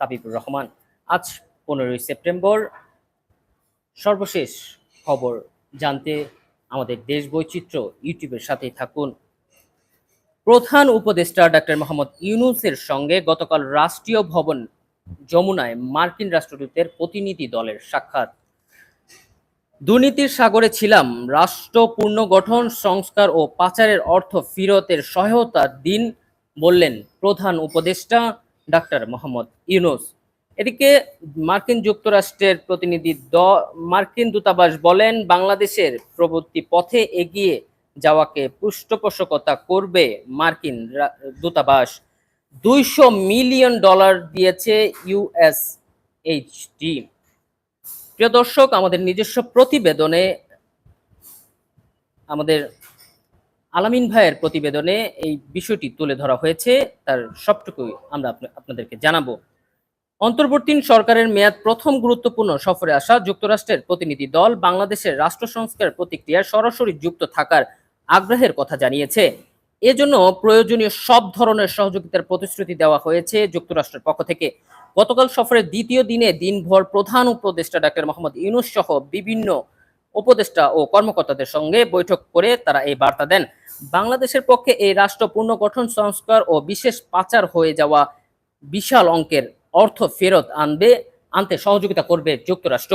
তাবিবুর রহমান। আজ পনেরোই সেপ্টেম্বর। সর্বশেষ খবর জানতে আমাদের দেশ বৈচিত্র্য ইউটিউবের সাথেই থাকুন। প্রধান উপদেষ্টা ডাক্তার মোহাম্মদ ইউনুসের সঙ্গে গতকাল রাষ্ট্রীয় ভবন যমুনায় মার্কিন রাষ্ট্রদূতের প্রতিনিধি দলের সাক্ষাৎ। দুর্নীতির সাগরে ছিলাম, রাষ্ট্র পুনর্গঠন, সংস্কার ও পাচারের অর্থ ফিরতের সহায়তা দিন বললেন প্রধান উপদেষ্টা। ডাক্তার মোহাম্মদ ইউনুস। এদিকে মার্কিন যুক্তরাষ্ট্রের প্রতিনিধি দ, মার্কিন দূতাবাস বলেন, বাংলাদেশের প্রবৃত্তি পথে এগিয়ে যাওয়াকে পৃষ্ঠপোষকতা করবে মার্কিন দূতাবাস। দুইশো মিলিয়ন ডলার দিয়েছে ইউএসএইচডি প্রিয় দর্শক, আমাদের নিজস্ব প্রতিবেদনে আমাদের আলামিন ভাইয়ের প্রতিবেদনে এই বিষয়টি তুলে ধরা হয়েছে। তার সবটুকুই আমরা আপনাদেরকে জানাব। অন্তর্বর্তী সরকারের মেয়াদ প্রথম গুরুত্বপূর্ণ সফরে আসা যুক্তরাষ্ট্রের প্রতিনিধি দল বাংলাদেশের রাষ্ট্র সংস্কার প্রতিক্রিয়ায় সরাসরি যুক্ত থাকার আগ্রহের কথা জানিয়েছে। এজন্য প্রয়োজনীয় সব ধরনের সহযোগিতার প্রতিশ্রুতি দেওয়া হয়েছে যুক্তরাষ্ট্রের পক্ষ থেকে। গতকাল সফরের দ্বিতীয় দিনে দিনভর প্রধান উপদেষ্টা ডাক্তার মোহাম্মদ ইউনুস সহ বিভিন্ন উপদেষ্টা ও কর্মকর্তাদের সঙ্গে বৈঠক করে তারা এই বার্তা দেন। বাংলাদেশের পক্ষে এই রাষ্ট্র পুনর্গঠন, সংস্কার ও বিশেষ পাচার হয়ে যাওয়া বিশাল অঙ্কের অর্থ ফেরত আনবে, আনতে সহযোগিতা করবে যুক্তরাষ্ট্র।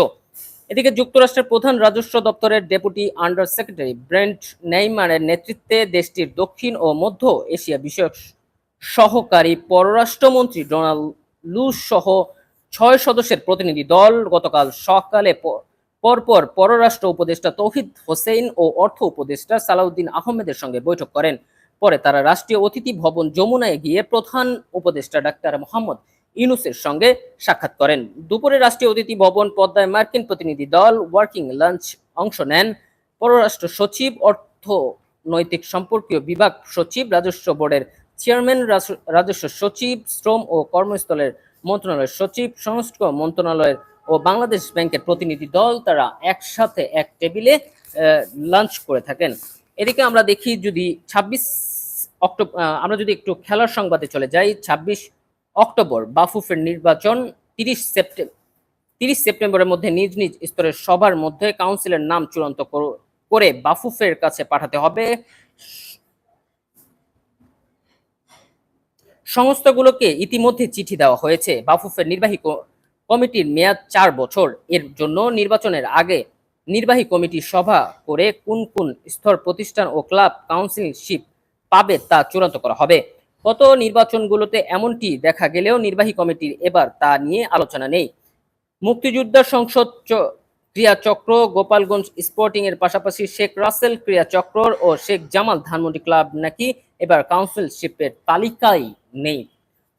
এদিকে যুক্তরাষ্ট্রের প্রধান রাজস্ব দপ্তরের ডেপুটি আন্ডার সেক্রেটারি ব্রেন্ট নেইমারের নেতৃত্বে দেশটির দক্ষিণ ও মধ্য এশিয়া বিষয়ক সহকারী পররাষ্ট্রমন্ত্রী ডোনাল্ড লুস সহ ছয় সদস্যের প্রতিনিধি দল গতকাল সকালে পরপর পররাষ্ট্র উপদেষ্টা তৌহিদ হোসেন ও অর্থ উপদেষ্টা সালাউদ্দিন আহমেদের সঙ্গে বৈঠক করেন। পরে তারা রাষ্ট্রীয় অতিথি ভবন যমুনায় গিয়ে প্রধান উপদেষ্টা ডাক্তার মোহাম্মদ ইউনুসের সঙ্গে সাক্ষাৎ করেন। দুপুরে রাষ্ট্রীয় অতিথি ভবন পদ্মায় মার্কিন প্রতিনিধি দল ওয়ার্কিং লাঞ্চ অংশ নেন। পররাষ্ট্র সচিব অর্থ নৈতিক সম্পর্কীয় বিভাগ সচিব, রাজস্ব বোর্ডের চেয়ারম্যান রাজস্ব সচিব, শ্রম ও কর্মস্থলের মন্ত্রণালয়ের সচিব, সংস্কৃত মন্ত্রণালয়ের ও বাংলাদেশ ব্যাংকের প্রতিনিধি দল তারা একসাথে এক টেবিলে লাঞ্চ করে থাকেন। এদিকে আমরা দেখি যদি ছাব্বিশ অক্টোবর আমরা যদি একটু খেলার সংবাদে চলে যাই, ছাব্বিশ অক্টোবর বাফুফের নির্বাচন তিরিশ সেপ্টেম্বর তিরিশ সেপ্টেম্বরের মধ্যে নিজ নিজ স্তরের সবার মধ্যে কাউন্সিলের নাম চূড়ান্ত করে বাফুফের কাছে পাঠাতে হবে। সংস্থাগুলোকে ইতিমধ্যে চিঠি দেওয়া হয়েছে। বাফুফের নির্বাহী কমিটির মেয়াদ চার বছর। এর জন্য নির্বাচনের আগে নির্বাহী কমিটি সভা করে কোন কোন স্তর প্রতিষ্ঠান ও ক্লাব কাউন্সিলশিপ পাবে তা চূড়ান্ত করা হবে। গত নির্বাচনগুলোতে এমনটি দেখা গেলেও নির্বাহী কমিটির এবার তা নিয়ে আলোচনা নেই। মুক্তিযোদ্ধা সংসদ ক্রীড়াচক্র গোপালগঞ্জ স্পোর্টিং এর পাশাপাশি শেখ রাসেল ক্রিয়াচক্র ও শেখ জামাল ধানমন্ডি ক্লাব নাকি এবার কাউন্সিলশিপের তালিকায় নেই।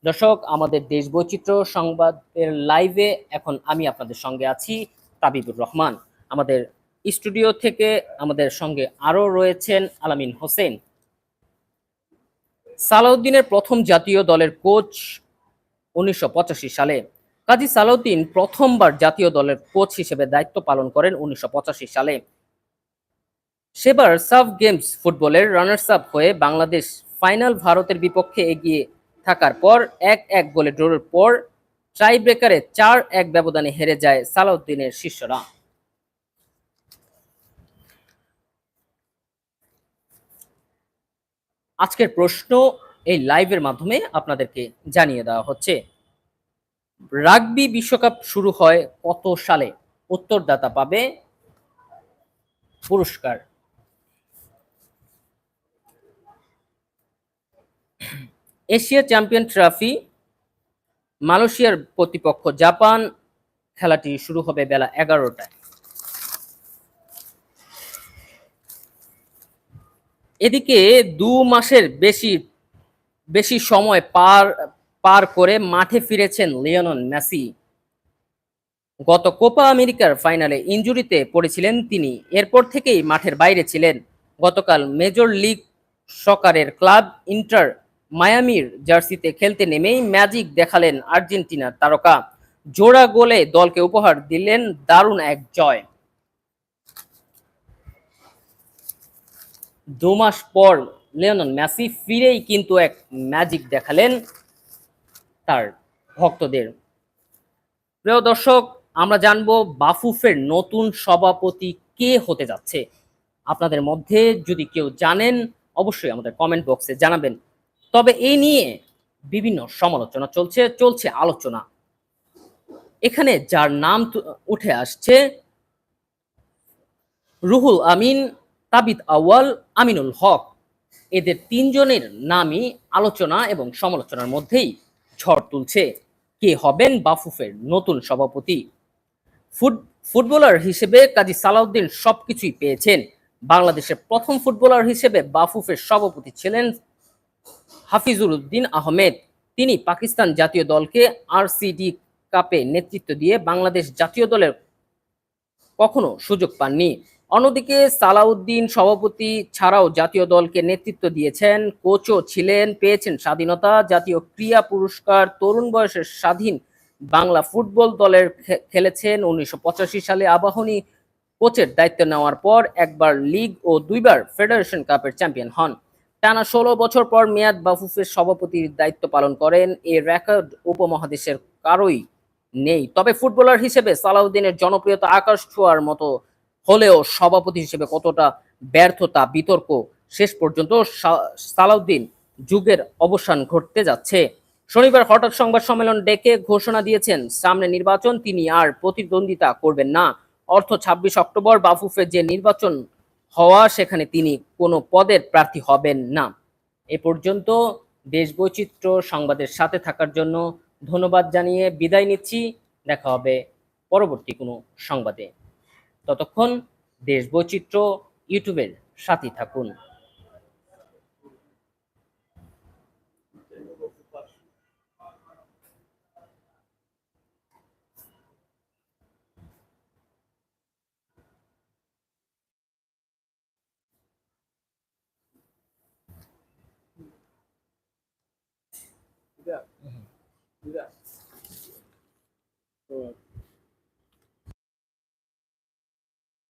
দর্শক, আমাদের দেশ বৈচিত্র্য সংবাদের লাইভে এখন আমি আপনাদের সঙ্গে আছি, তাবিবুর রহমান। আমাদের স্টুডিও থেকে আমাদের সঙ্গে আরও রয়েছেন আলামিন হোসেন। সালাউদ্দিনের প্রথম জাতীয় দলের কোচ উনিশশো পঁচাশি সালে। কাজী সালাউদ্দিন প্রথমবার জাতীয় দলের কোচ হিসেবে দায়িত্ব পালন করেন উনিশশো পঁচাশি সালে। সেবার সাফ গেমস ফুটবলের রানার্স আপ হয়ে বাংলাদেশ ফাইনাল ভারতের বিপক্ষে এগিয়ে থাকার পর এক এক গোলে ড্রোর পর ট্রাই ব্রেকারে চার এক ব্যবধানে হেরে যায় সালাউদ্দিনের শিষ্যরা। আজকের প্রশ্ন এই লাইভের মাধ্যমে আপনাদেরকে জানিয়ে দেওয়া হচ্ছে, রাগবি বিশ্বকাপ শুরু হয় কত সালে? উত্তরদাতা পাবে পুরস্কার। এশিয়া চ্যাম্পিয়ন ট্রফি, মালয়েশিয়ার প্রতিপক্ষ জাপান, খেলাটি শুরু হবে বেলা এগারোটায়। এদিকে দু মাসের বেশি বেশি সময় পার পার করে মাঠে ফিরেছেন লিওনন মেসি। গত কোপা আমেরিকার ফাইনালে ইঞ্জুরিতে পড়েছিলেন তিনি। এরপর থেকেই মাঠের বাইরে ছিলেন। গতকাল মেজর লিগ সকারের ক্লাব ইন্টার মায়ামির জার্সিতে খেলতে নেমেই ম্যাজিক দেখালেন আর্জেন্টিনার তারকা। জোড়া গোলে দলকে উপহার দিলেন দারুণ এক জয়। দু মাস পর লিওনন মেসি ফিরেই কিন্তু এক ম্যাজিক দেখালেন তার ভক্তদের। প্রিয় দর্শক, আমরা জানব বাফুফের নতুন সভাপতি কে হতে যাচ্ছে। আপনাদের মধ্যে যদি কেউ জানেন, অবশ্যই আমাদের কমেন্ট বক্সে জানাবেন। তবে এই নিয়ে বিভিন্ন সমালোচনা চলছে চলছে আলোচনা। এখানে যার নাম উঠে আসছে রুহুল আমিন তাবিদ আউয়াল, আমিনুল হক। এদের তিনজনের নামই আলোচনা এবং সমালোচনার মধ্যেই ঝড় তুলছে। কে হবেন বাফুফের নতুন সভাপতি? ফুট- ফুটবলার হিসেবে কাজী সালাউদ্দিন সবকিছুই পেয়েছেন। বাংলাদেশের প্রথম ফুটবলার হিসেবে বাফুফের সভাপতি ছিলেন হাফিজুর উদ্দিন আহমেদ। তিনি পাকিস্তান জাতীয় দলকে আরসিডি কাপে নেতৃত্ব দিয়ে বাংলাদেশ জাতীয় দলের কখনো সুযোগ পাননি। অন্যদিকে সালাউদ্দিন সভাপতি ছাড়াও জাতীয় দলকে নেতৃত্ব দিয়েছেন, কোচও ছিলেন, পেয়েছেন স্বাধীনতা, জাতীয় ক্রীড়া পুরস্কার, তরুণ বয়সের স্বাধীন বাংলা ফুটবল দলের খেলেছেন। উনিশশো পঁচাশি সালে আবাহনী কোচের দায়িত্ব নেওয়ার পর একবার লিগ ও দুইবার ফেডারেশন কাপের চ্যাম্পিয়ন হন। টানা ষোলো বছর পর মেয়াদ বাফুফের সভাপতির দায়িত্ব পালন করেন। এই রেকর্ড উপমহাদেশের কারোই নেই। তবে ফুটবলার হিসেবে সালাউদ্দিনের জনপ্রিয়তা আকাশ ছোঁয়ার মতো হলেও সভাপতি হিসেবে কতটা ব্যর্থতা, বিতর্ক শেষ পর্যন্ত সালাউদ্দিন যুগের অবসান ঘটতে যাচ্ছে। শনিবার হঠাৎ সংবাদ সম্মেলন ডেকে ঘোষণা দিয়েছেন, সামনে নির্বাচন তিনি আর প্রতিদ্বন্দ্বিতা করবেন না। অর্থ ছাব্বিশ অক্টোবর বাফুফের যে নির্বাচন হওয়া সেখানে তিনি কোনো পদের প্রার্থী হবেন না। এ পর্যন্ত দেশ বৈচিত্র্য সংবাদের সাথে থাকার জন্য ধন্যবাদ জানিয়ে বিদায় নিচ্ছি। দেখা হবে পরবর্তী কোনো সংবাদে। ততক্ষণ দেশ বৈচিত্র্য ইউটিউবের সাথে থাকুন। that. Mm-hmm. Do that.